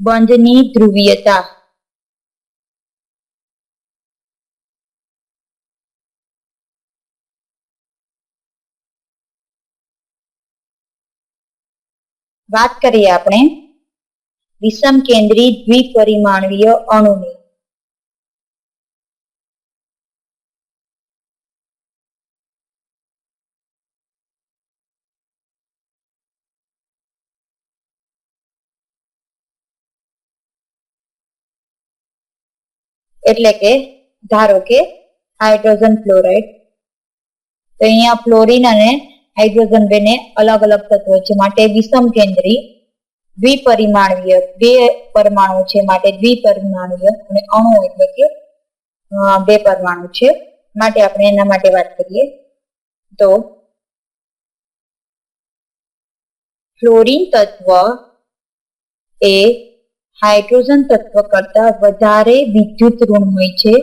બંધની ધ્રુવીયતા. વાત કરીએ આપણે વિષમ કેન્દ્રી દ્વિપરિમાણીય અણુની. એટલે કે ધારો કે હાઇડ્રોજન ફ્લોરાઇડ. તો અહીંયા ફ્લોરિન અને હાઇડ્રોજન બેને અલગ અલગ તત્વો છે. માટે વિષમ કેન્દ્રી, દ્વિપરિમાણીય, બે પરમાણુ છે માટે દ્વિપરિમાણીય અને અણુ એટલે કે બે પરમાણુ છે. માટે આપણે એના માટે વાત કરીએ. તો ફ્લોરિન તત્વ એ હાઇડ્રોજન તત્વ કરતા વધારે વિદ્યુત ઋણમય છે.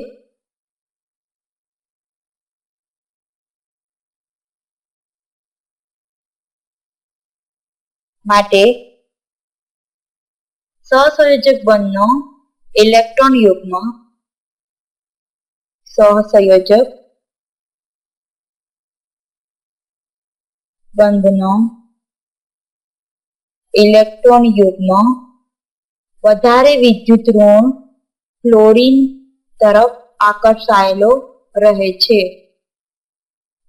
માટે સહસંયોજક બંધનો ઇલેક્ટ્રોન યુગ્મ સહસંયોજક બંધનો ઇલેક્ટ્રોન યુગ્મ વધારે વિદ્યુત ઋણ ફ્લોરિન તરફ આકર્ષાયેલો રહે છે.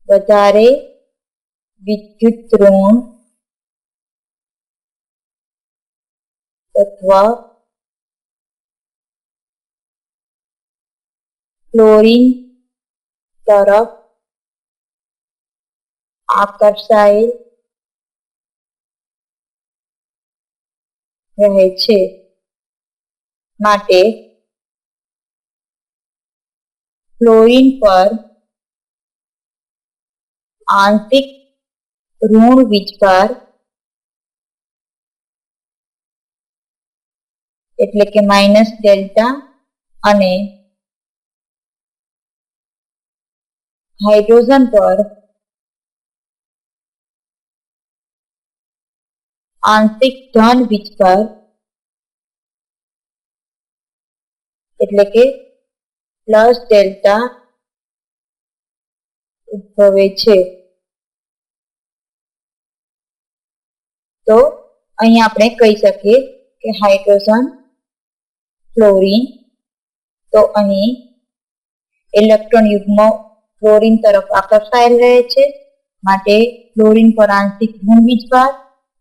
વધારે વિદ્યુત ઋણ તત્વ ફ્લોરિન તરફ આકર્ષાયેલ રહે છે. માટે ફ્લોરિન પર આંશિક ઋણ વિચાર એટલે કે માઇનસ ડેલ્ટા અને હાઇડ્રોજન પર આંશિક ધન વીજભાર એટલે કે પ્લસ ડેલ્ટા ઉદ્ભવે છે. તો અહીં આપણે કહી શકીએ કે હાઇડ્રોજન, ફ્લોરિન, તો અહીં ઇલેક્ટ્રોન યુગ્મ ફ્લોરિન તરફ આકર્ષાયેલ રહે છે, માટે ફ્લોરિન પર આંશિક વીજભાર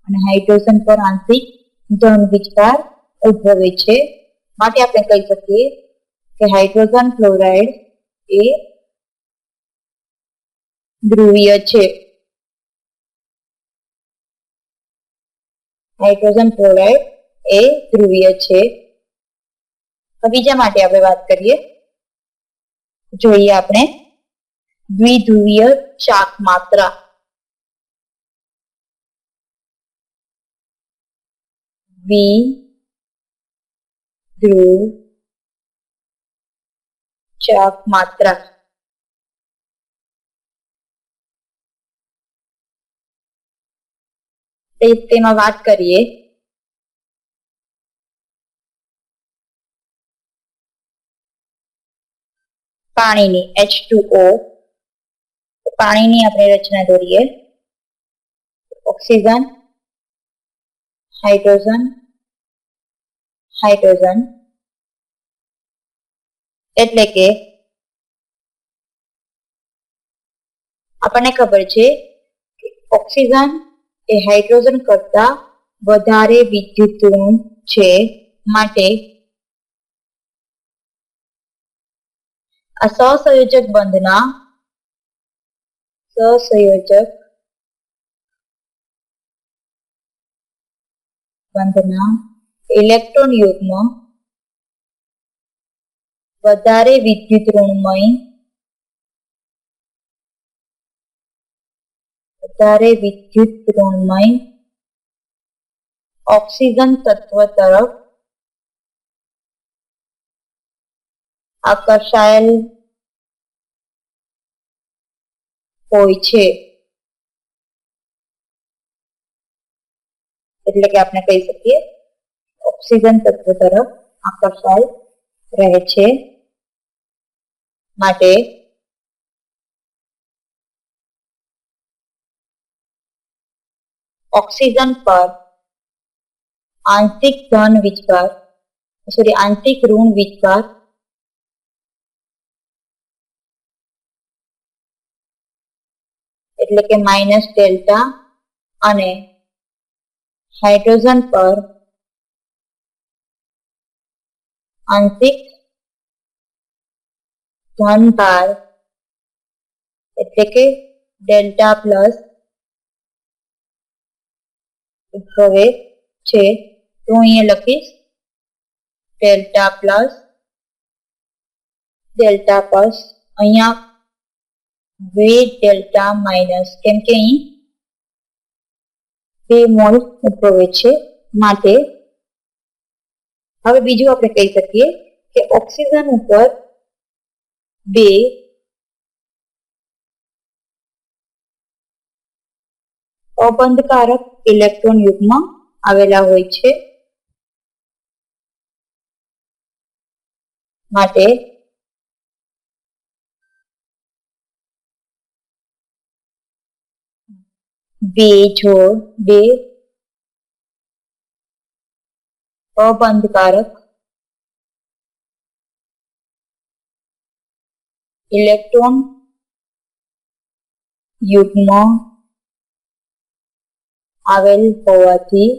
અને હાઇડ્રોજન પર આંશિક ધન વીજભાર ઉદ્ભવે છે. માટે આપણે કહી શકીએ કે હાઇડ્રોજન ફ્લોરાઇડ એ ધ્રુવીય છે. હાઇડ્રોજન ફ્લોરાઇડ એ ધ્રુવીય છે. બીજા માટે આપણે વાત કરીએ. જોઈએ આપણે દ્વિધ્રુવીય ચાક માત્રા. દ્વિ ધ્રુવ ચાક માત્રા તે તેમાં વાત કરીએ પાણીની H2O પાણીની આપણે રચના દોરીએ ઓક્સિજન હાઇડ્રોજન હાઇડ્રોજન. એટલે કે આપણને ખબર છે કે ઓક્સિજન એ હાઇડ્રોજન કરતા વધારે વિદ્યુત છે માટે આ સહસંયોજક બંધના સહસંયોજક બંધના ઇલેક્ટ્રોન યુગ્મ વધારે વિદ્યુત ઋણમય, વધારે વિદ્યુત ઋણમય ઓક્સિજન તત્વ તરફ આકર્ષાયેલ હોય છે. એટલે કે આપણે કહી શકીએ ઓક્સિજન તત્વ તરફ આકર્ષાય રહે છે. માટે ઓક્સિજન પર આંશિક ધન વિચકાર સોરી આંશિક ઋણ વિચકાર એટલે કે માઇનસ ડેલ્ટા અને હાઇડ્રોજન પર આંશિક ધન ભાર એટલે કે ડેલ્ટા પ્લસ ઉદ્ભવે છે. તો અહીંયા લખીશ ડેલ્ટા પ્લસ ડેલ્ટા પ્લસ. અહીંયા વે ડેલ્ટા માઇનસ, કેમ કે અહીં બે મોલ ઉદ્ભવે છે. માટે હવે બીજું આપણે કહી શકીએ કે ઓક્સિજન ઉપર બે અબંધકારક ઇલેક્ટ્રોન યુગ્મ આવેલા હોય છે. માટે બે જોડ બે અબંધકારક ઇલેક્ટ્રોન યુગ્મ આવેલ હોવાથી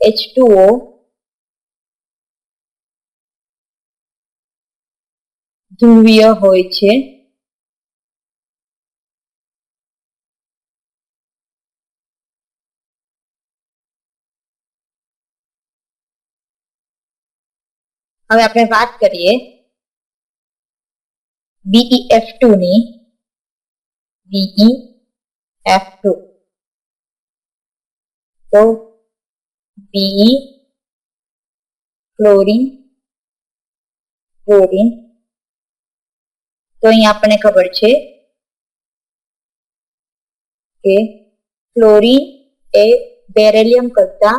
એચ ટુઓ ધ્રુવીય હોય છે. હવે આપણે વાત કરીએ BeF2 ની. BeF2 તો બીઈ ક્લોરીન ક્લોરીન તો અહીં આપણને ખબર છે કે ક્લોરીન એ બેરેલિયમ કરતા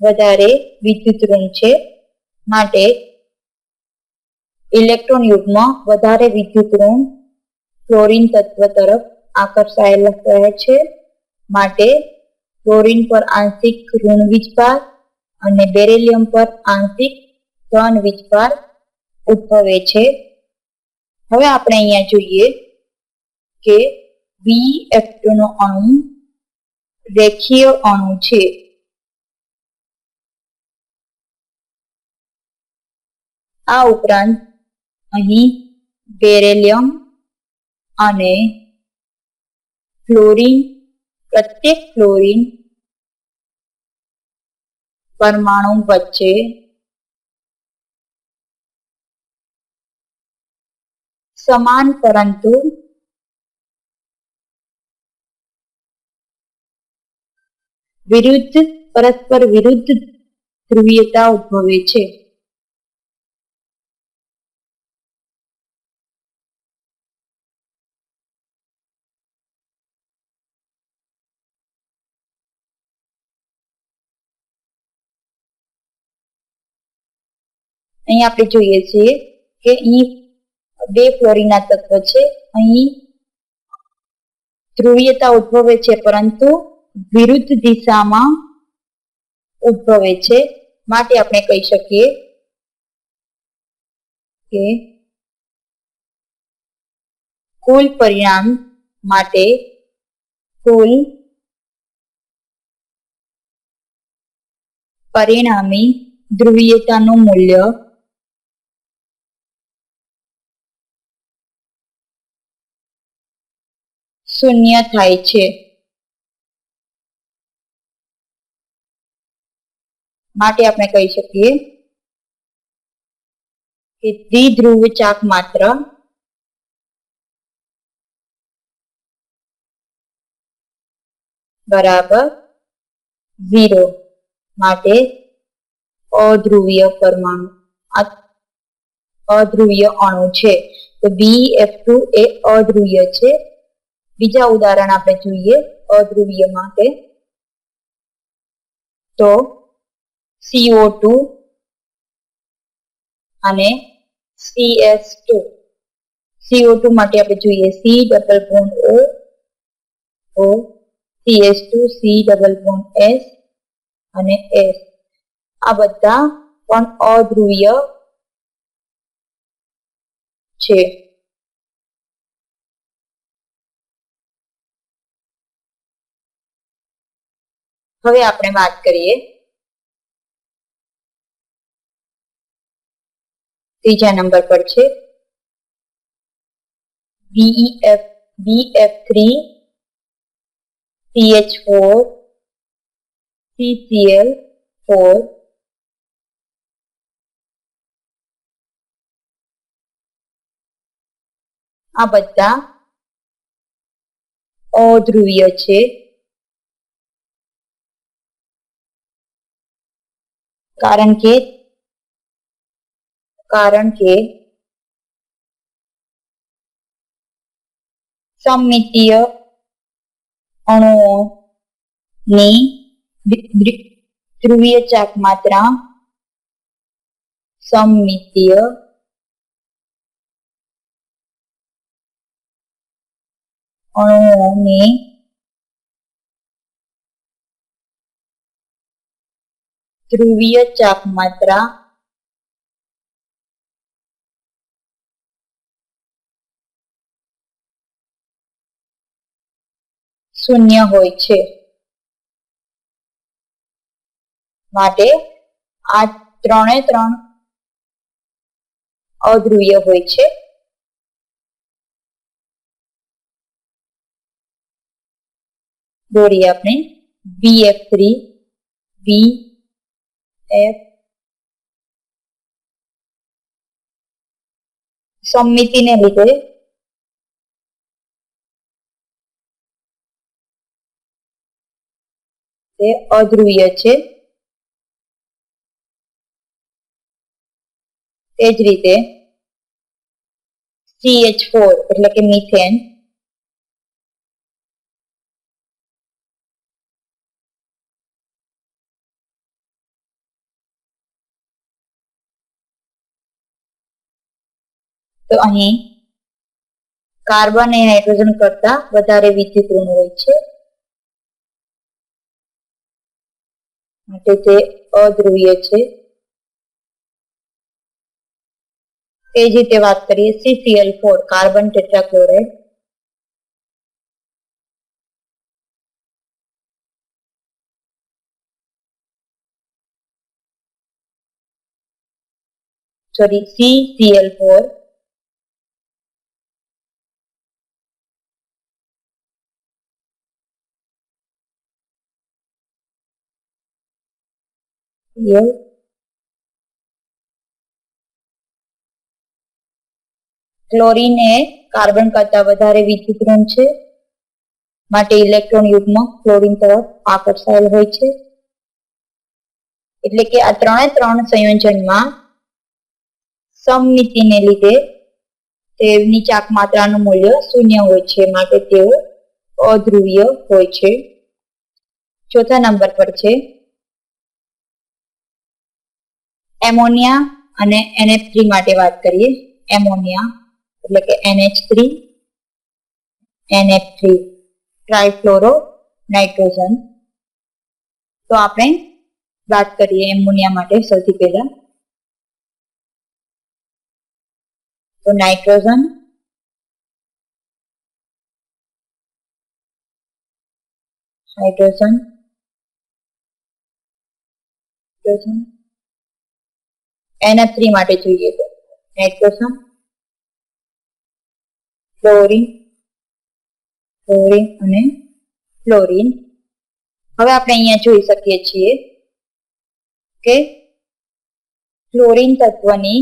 વધારે વિદ્યુત ઋણ છે. માટે ઇલેક્ટ્રોન યુગમાં વધારે વિદ્યુત ઋણ ક્લોરીન તત્વ તરફ આકર્ષાયેલા રહે છે. માટે ક્લોરીન પર આંશિક ઋણ વીજભાર અને બેરેલિયમ પર આંશિક ધન વીજભાર ઉદ્ભવે છે. હવે આપણે અહીંયા જોઈએ કે વી એફ નો અણુ રેખીય અણુ છે. આ ઉપરાંત અહીં બેરેલિયમ અને ફ્લોરિન, પ્રત્યેક ફ્લોરિન પરમાણુ વચ્ચે સમાન પરંતુ વિરુદ્ધ, પરસ્પર વિરુદ્ધ ધ્રુવીયતા ઉદ્ભવે છે. અહીં આપણે જોઈએ છીએ કે અહીં બે ફ્લોરિના તત્વ છે. અહીં ધ્રુવીયતા ઉદ્ભવે છે, પરંતુ વિરુદ્ધ દિશામાં ઉદ્ભવે છે. માટે આપણે કહી શકીએ કે કુલ પરિણામ માટે કુલ પરિણામી ધ્રુવીયતાનું મૂલ્ય શૂન્ય થાય છે માટે આપણે કહી શકીએ કે દ્વિધ્રુવ ચાક માત્ર બરાબર ઝીરો માટે અધ્રુવીય પરમાણુ અધ્રુવીય અણુ છે તો બી એફ ટુ એ અધ્રુવીય છે બીજા ઉદાહરણ આપણે જોઈએ અધ્રુવીય માટે. તો સીઓ ટુ અને સીએસ ટુ સીઓ ટુ માટે આપણે જોઈએ C double bond O O CS two C double bond S અને એસ આ બધા પણ અધ્રુવીય છે. હવે આપણે વાત કરીએ ત્રીજા નંબર પર છે. BEF BF three CH four CCl four આ બધા અધ્રુવીય છે. કારણ કે કારણ કે સમમિતીય અણુઓની ધ્રુવીય ચાક માત્રા સમમિતીય અણુઓની ધ્રુવીય ચાપ માત્રા શૂન્ય હોય છે. માટે આ ત્રણે ત્રણ અધ્રુવીય હોય છે. દોરીએ આપણે B F three B F સમમિતિને લીધે તે અધ્રુવીય છે. તે જ રીતે CH4 એટલે કે મિથેન તો અહીં કાર્બન એ નાઇટ્રોજન કરતા વધારે વિદ્યુત ઋણ હોય છે. માટે તે અધ્રુવીય છે. તે જ રીતે વાત કરીએ CCl four carbon tetrachloride. Sorry CCl four Yes. Chlorine એ કાર્બન કરતા વધારે વિદ્યુત છે. માટે ઇલેક્ટ્રોન યુગ્મ ક્લોરીન તરફ આકર્ષાયેલ હોય છે. એટલે કે આ ત્રણે ત્રણ સંયોજનમાં સમમિતિને લીધે તેમની ચાક માત્રાનું મૂલ્ય શૂન્ય હોય છે. માટે તેઓ અધ્રુવીય હોય છે. ચોથા નંબર પર છે. એમોનિયા અને એનએચ થ્રી માટે વાત કરીએ. એમોનિયા એટલે કે NH three NH three trifluoro nitrogen. તો આપણે વાત કરીએ એમોનિયા માટે સૌથી પહેલા. તો નાઇટ્રોજન હાઇડ્રોજન હાઇડ્રોજન એના થ્રી માટે જોઈએ તો નાઇટ્રોસમ ફ્લોરિન ફ્લોરિન અને ફ્લોરિન હવે આપણે અહીંયા જોઈ શકીએ છીએ કે ફ્લોરિન તત્વની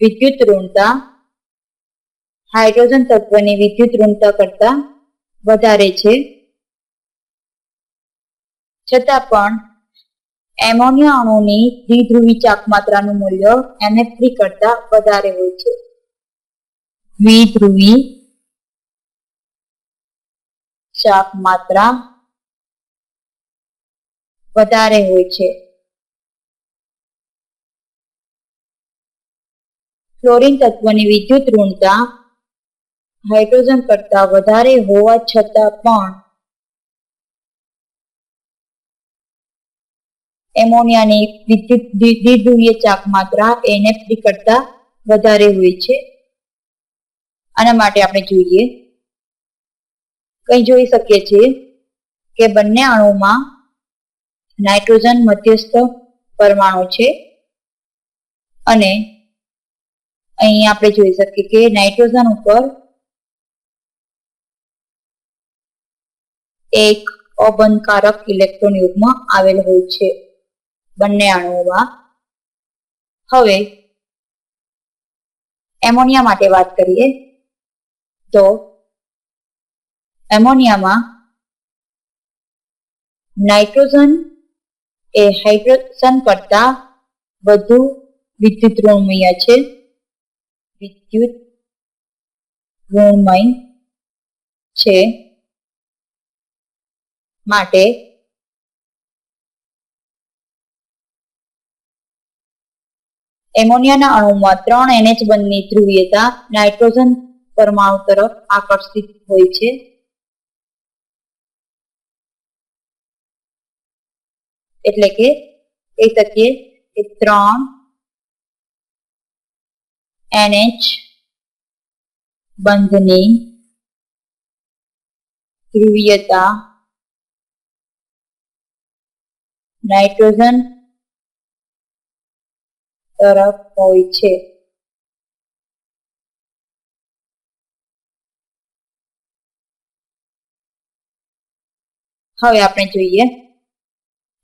વિદ્યુત ઋણતા હાઇડ્રોજન તત્વની વિદ્યુત ઋણતા કરતા વધારે છે. છતાં પણ એમોનિયા અણુની દ્વિધ્રુવી ચાક માત્રાનું મૂલ્ય NH3 કરતા વધારે હોય છે. દ્વિધ્રુવી ચાક માત્રા વધારે હોય છે. ફ્લોરિન તત્વની વિદ્યુત ઋણતા હાઇડ્રોજન કરતા વધારે હોવા છતાં પણ એમોનિયાની વિદ્યુત દ્વિધ્રુવીય ચાક માત્રા એનએફડી કરતા વધારે હોય છે. આના માટે આપણે જોઈએ. કઈ જોઈ શકીએ છીએ કે બંને અણુમાં નાઇટ્રોજન મધ્યસ્થ પરમાણુ છે અને અહીં આપણે જોઈ શકીએ કે નાઇટ્રોજન ઉપર એક અબંધકારક ઇલેક્ટ્રોન યુગ્મ આવેલ હોય છે. બંને અણુઓમાં હવે, એમોનિયા માટે વાત કરીએ તો એમોનિયામાં નાઇટ્રોજન એ હાઇડ્રોજન કરતા વધુ વિદ્યુત ઋણમય છે. વિદ્યુત ઋણમય છે. માટે એમોનિયાના અણુમાં ત્રણ એનએચ બંધની ધ્રુવીયતા નાઇટ્રોજન પરમાણુ તરફ આકર્ષિત હોય છે. એટલે કે એ શકીએ કે ત્રણ એનએચ બંધની ધ્રુવીયતા નાઇટ્રોજન તરફ હોય છે. હવે આપણે જોઈએ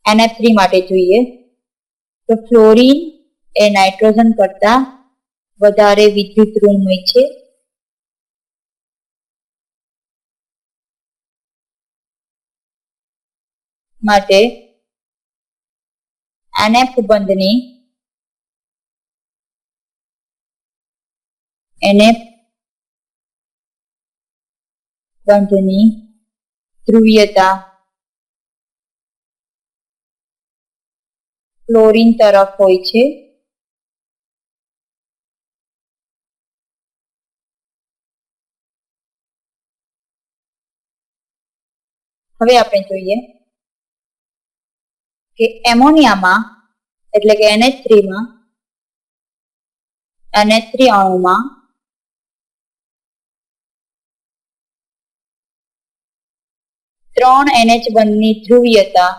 NF3 માટે જોઈએ તો ફ્લોરિન એ નાઇટ્રોજન કરતા વધારે વિદ્યુત ઋણમય છે. માટે એનએફ બંધની NF ગંધની ધ્રુવીયતા ફ્લોરિન તરફ હોય છે. હવે આપણે જોઈએ કે એમોનિયામાં, એટલે કે એનએચ થ્રીમાં એનએચ થ્રી અણુમાં ત્રણ એનએચ બંધની ધ્રુવીયતા.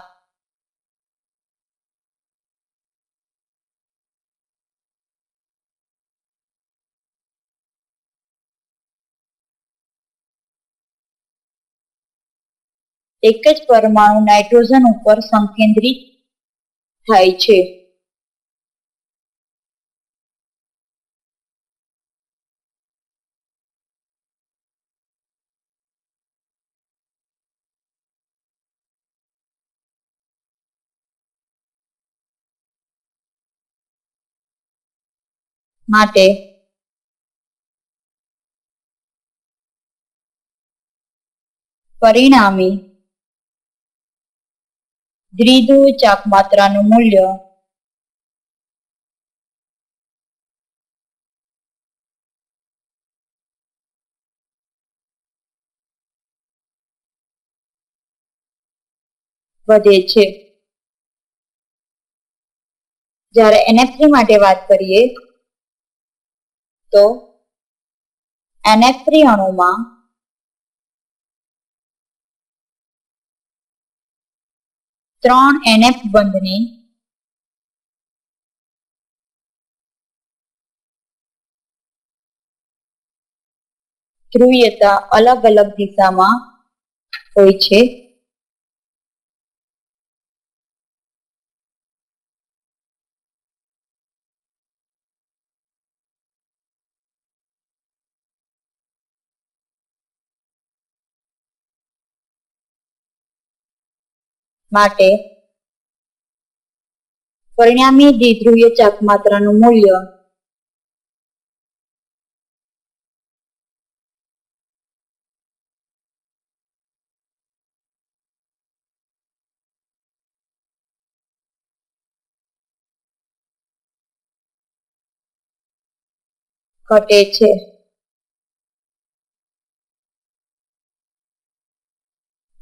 એક જ પરમાણુ નાઇટ્રોજન ઉપર સંકેન્દ્રિત થાય છે. માટે પરિણામી દ્વિધ્રુવ ચાક માત્રાનું મૂલ્ય વધે છે. જ્યારે NF3 માટે વાત કરીએ તો એનએફ્રી અણુમાં ત્રણ એનએફ બંધની ધ્રુવીયતા અલગ અલગ દિશામાં હોય છે. માટે પરિણામી દ્વિધ્રુવીય ચાક માત્રાનું મૂલ્ય ઘટે છે.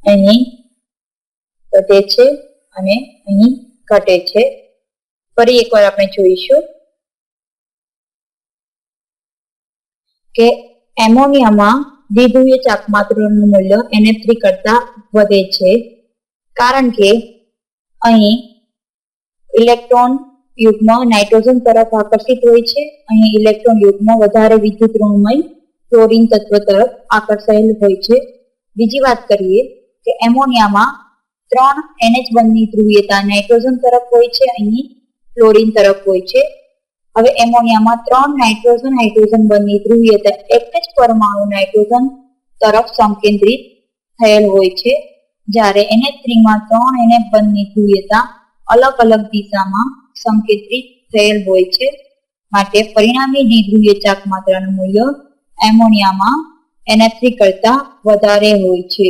અહીં વધે છે અને અહીં ઘટે છે. ફરી એકવાર આપણે જોઈશું કે એમોનિયામાં દ્વિધ્રુવીય ચાકમાત્રનું મૂલ્ય NH3 કરતા વધે છે. કારણ કે અહીં ઇલેક્ટ્રોન યુગ્મ નાઇટ્રોજન તરફ આકર્ષિત હોય છે. અહીં ઇલેક્ટ્રોન યુગ્મ વધારે વિદ્યુત ઋણમય ક્લોરીન તત્વ તરફ આકર્ષાયેલ હોય છે. બીજી વાત કરીએ કે એમોનિયામાં ત્રણ એનએચ વનની ધ્રુવીયતા નાઇટ્રોજન તરફ હોય છે અહીં ક્લોરીન તરફ હોય છે. હવે એમોનિયામાં ત્રણ નાઇટ્રોજન હાઇડ્રોજન બંધની ધ્રુવીયતા એક જ પરમાણુ નાઇટ્રોજન તરફ સંકેન્દ્રિત થયેલ હોય છે. જ્યારે NH3 માં ત્રણ એનએચ બંધની ધ્રુવીયતા અલગ અલગ દિશામાં સંકેન્દ્રિત થયેલ હોય છે. માટે પરિણામી દ્વિધ્રુવીય ચાક માત્રાનું મૂલ્ય એમોનિયામાં NH3 કરતા વધારે હોય છે.